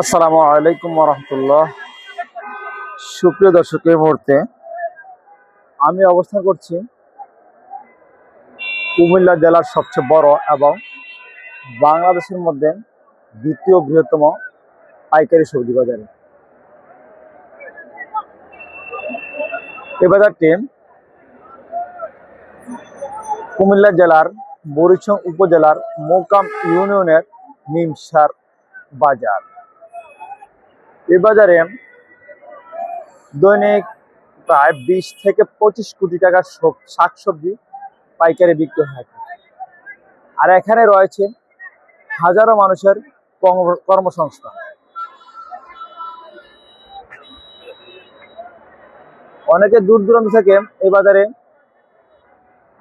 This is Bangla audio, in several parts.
আসসালামু আলাইকুম রহমতুল্লাহ সুপ্রিয় দর্শক, এই মুহূর্তে আমি অবস্থান করছি কুমিল্লা জেলার সবচেয়ে বড় এবং বাংলাদেশের মধ্যে দ্বিতীয় বৃহত্তম পাইকারি সবজি বাজারে। এই বাজারটি কুমিল্লা জেলার বরিশং উপজেলার মোকাম ইউনিয়নের নিমসার বাজার। এই বাজারে দৈনিক প্রায় বিশ থেকে পঁচিশ কোটি টাকার সব- শাকসবজি পাইকারি বিক্রি হয়। আর এখানে রয়েছে হাজারো মানুষের কর্ম- কর্মসংস্থান অনেকে দূর দূরান্ত থেকে এই বাজারে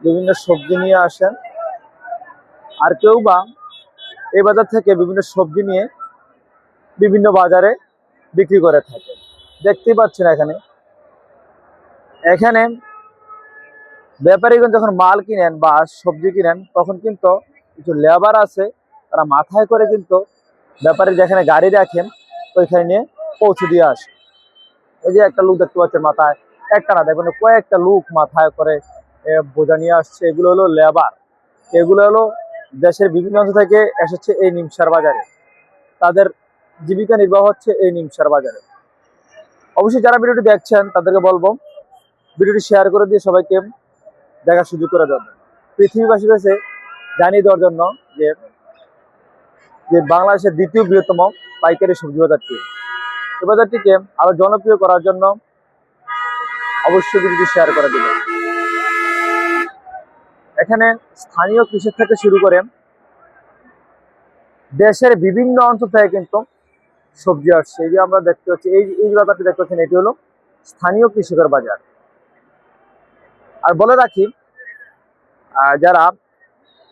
বিভিন্ন সবজি নিয়ে আসেন। আর কেউ বা এই বাজার থেকে বিভিন্ন সবজি নিয়ে বিভিন্ন বাজারে বিক্রি করে থাকে। দেখতেই পাচ্ছেন এখানে। এখানে ব্যাপারীগণ যখন মাল কিনেন বা সবজি কিনেন, তখন কিন্তু কিছু লেবার আছে, তারা মাথায় করে কিন্তু ব্যাপারী যেখানে গাড়ি রাখেন, ওইখানে নিয়ে পৌঁছে দিয়ে আসে। এই যে একটা লোক দেখতে পাচ্ছেন মাথায় একটা না দেখবেন কয়েকটা লোক মাথায় করে বোঝা নিয়ে আসছে। এগুলো হলো লেবার এগুলো হলো দেশের বিভিন্ন অংশ থেকে এসেছে এই নিমসার বাজারে। তাদের জীবিকা নির্বাহ হচ্ছে এই নিমসার বাজারে। অবশ্যই যারা ভিডিওটি দেখছেন, তাদেরকে বলব, ভিডিওটি শেয়ার করে দিয়ে সবাইকে দেখার সুযোগ করে দেবেন পৃথিবীবাসীর কাছে জানিয়ে দেওয়ার জন্য যে যে বাংলাদেশের দ্বিতীয় বৃহত্তম পাইকারি সবজি বাজারটি। এই বাজারটিকে আরও জনপ্রিয় করার জন্য অবশ্যই ভিডিওটি শেয়ার করে দেবেন। এখানে স্থানীয় কৃষক থেকে শুরু করে দেশের বিভিন্ন অঞ্চল থেকে কিন্তু সবজি আসছে। এই যে আমরা দেখতে পাচ্ছি, এই এই বাজারটি দেখতে পাচ্ছেন, এটি হলো স্থানীয় কৃষকের বাজার। আর বলে রাখি যারা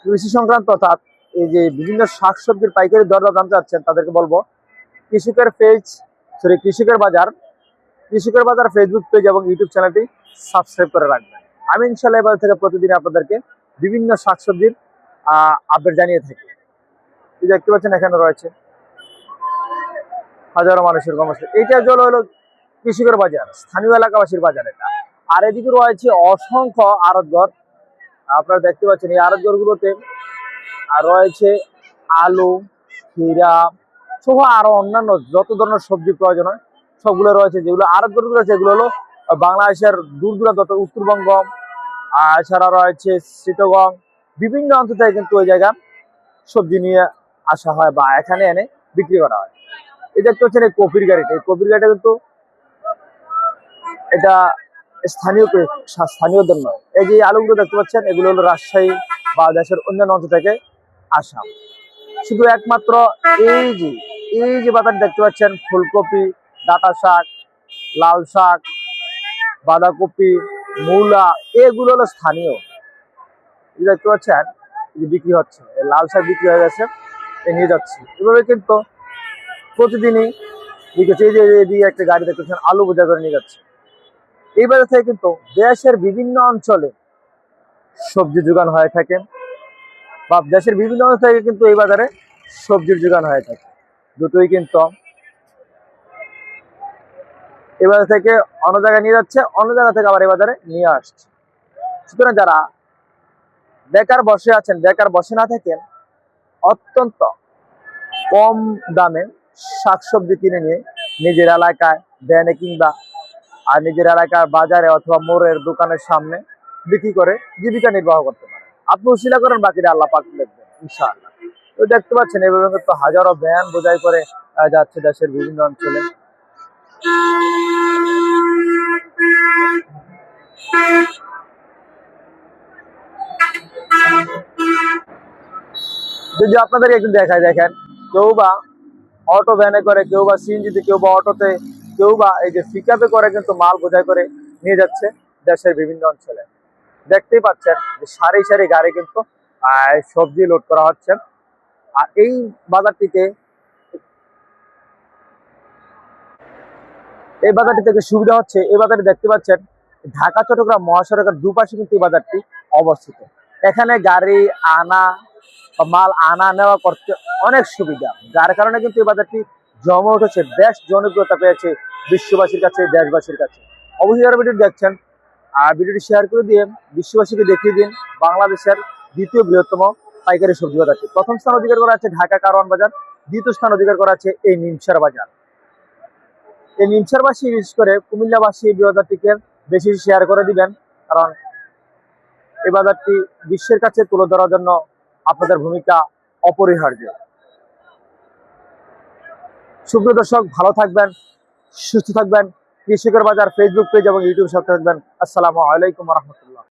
কৃষি সংক্রান্ত অর্থাৎ এই যে বিভিন্ন শাকসবজির পাইকারি দর জানতে চাচ্ছেন, তাদেরকে বলব, কৃষকের পেজ সরি কৃষকের বাজার কৃষকের বাজার ফেসবুক পেজ এবং ইউটিউব চ্যানেলটি সাবস্ক্রাইব করে রাখবেন। আমি ইনশাল্লাহ এবার থেকে প্রতিদিন আপনাদেরকে বিভিন্ন শাকসবজির আপডেট জানিয়ে থাকি। দেখতে পাচ্ছেন, এখানে রয়েছে হাজারো মানুষের কর্মসংস্থান এইটা জল হলো কৃষকের বাজার, স্থানীয় এলাকাবাসীর বাজার এটা। আর এদিকে রয়েছে অসংখ্য আরতঘর আপনারা দেখতে পাচ্ছেন এই আড়তঘরগুলোতে আর রয়েছে আলু, ক্ষীরা সহ আরও অন্যান্য যত ধরনের সবজি প্রয়োজন হয়, সবগুলো রয়েছে। যেগুলো আড়তঘরগুলো রয়েছে, এগুলো হলো বাংলাদেশের দূর দূরান্ত উত্তরবঙ্গ এছাড়া রয়েছে চিটগং বিভিন্ন অঞ্চল থেকে কিন্তু ওই জায়গা সবজি নিয়ে আসা হয় বা এখানে এনে বিক্রি করা হয়। এই দেখতে পাচ্ছেন এই কপির গাড়িটা, এই কপির গাড়িটা কিন্তু এটা স্থানীয় স্থানীয়দের নয়। এই যে আলুগুলো দেখতে পাচ্ছেন, এগুলো হলো রাজশাহী বা দেশের অন্যান্য অঞ্চল থেকে আসা। শুধু একমাত্র এই যে এই যে বাজার দেখতে পাচ্ছেন, ফুলকপি, ডাটা শাক, লাল শাক, বাঁধাকপি, মূলা, এগুলো হলো স্থানীয়। দেখতে পাচ্ছেন বিক্রি হচ্ছে লাল শাক বিক্রি হয়ে গেছে নিয়ে যাচ্ছে। এভাবে কিন্তু প্রতিদিনই হচ্ছে এই যে এদিকে একটা গাড়ি দেখতে পাচ্ছেন আলু বোঝা করে নিয়ে যাচ্ছে। এই থেকে কিন্তু দেশের বিভিন্ন অঞ্চলে সবজি যোগান হয়ে থাকে। বা দেশের বিভিন্ন অঞ্চল থেকে কিন্তু এই বাজারে সবজির যোগান হয়ে থাকে। দুটোই কিন্তু এই বাজার থেকে অন্য জায়গায় নিয়ে যাচ্ছে, অন্য জায়গা থেকে আবার এই বাজারে নিয়ে আসছে। সুতরাং যারা বেকার বসে আছেন, বেকার বসে না থাকেন, অত্যন্ত কম দামে শাকসবজি কিনে নিয়ে নিজের এলাকায় ভ্যানে কিংবা আর নিজের এলাকার বাজারে অথবা মোড়ের দোকানের সামনে বিক্রি করে জীবিকা নির্বাহ করতে পারে। আপনি উশিলা করেন বাকিটা আল্লাহ পাক দেখবেন, ইনশাআল্লাহ। তো দেখতে পাচ্ছেন, এভাবে কিন্তু হাজারো ভ্যান বোঝাই করে যাচ্ছে দেশের বিভিন্ন অঞ্চলে। যদি আপনাদের একটু দেখায় দেখেন, কেউ বা অটো ভ্যানে করে, কেউ বা সিএনজিতে কেউ বা অটোতে কেউ বা এই যে পিকআপে করে কিন্তু মাল বোঝাই করে নিয়ে যাচ্ছে দেশের বিভিন্ন অঞ্চলে। দেখতেই পাচ্ছেন যে সারি সারি গাড়ি কিন্তু সবজি লোড করা হচ্ছে। আর এই বাজারটিতে, এই বাজারটি থেকে সুবিধা হচ্ছে, এই বাজারে দেখতে পাচ্ছেন, ঢাকা, চট্টগ্রাম, মহাসড়কের দুপাশে কিন্তু এই বাজারটি অবস্থিত। এখানে গাড়ি, আনা মাল আনা নেওয়া করতে অনেক সুবিধা। যার কারণে কিন্তু এই বাজারটি জমে উঠেছে, বেশ জনপ্রিয়তা পেয়েছে বিশ্ববাসীর কাছে, দেশবাসীর কাছে। অবশ্যই যারা ভিডিও দেখছেন, আর ভিডিওটি শেয়ার করে দিয়ে বিশ্ববাসীকে দেখিয়ে দিন, বাংলাদেশের দ্বিতীয় বৃহত্তম পাইকারি সবজি বাজারটি প্রথম স্থান অধিকার করা আছে ঢাকা কারওয়ান বাজার, দ্বিতীয় স্থান অধিকার করা আছে এই নিমসার বাজার। এই নিমসারবাসী, বিশেষ করে কুমিল্লাবাসী, এই বাজারটিকে বেশি শেয়ার করে দিবেন, কারণ এই বাজারটি বিশ্বের কাছে তুলে ধরার জন্য আপনাদের ভূমিকা অপরিহার্য। সুপ্রিয় দর্শক, ভালো থাকবেন, সুস্থ থাকবেন। কৃষকের বাজার ফেসবুক পেজ এবং ইউটিউব সাথে থাকবেন। আসসালামু আলাইকুম রহমতুল্লাহ।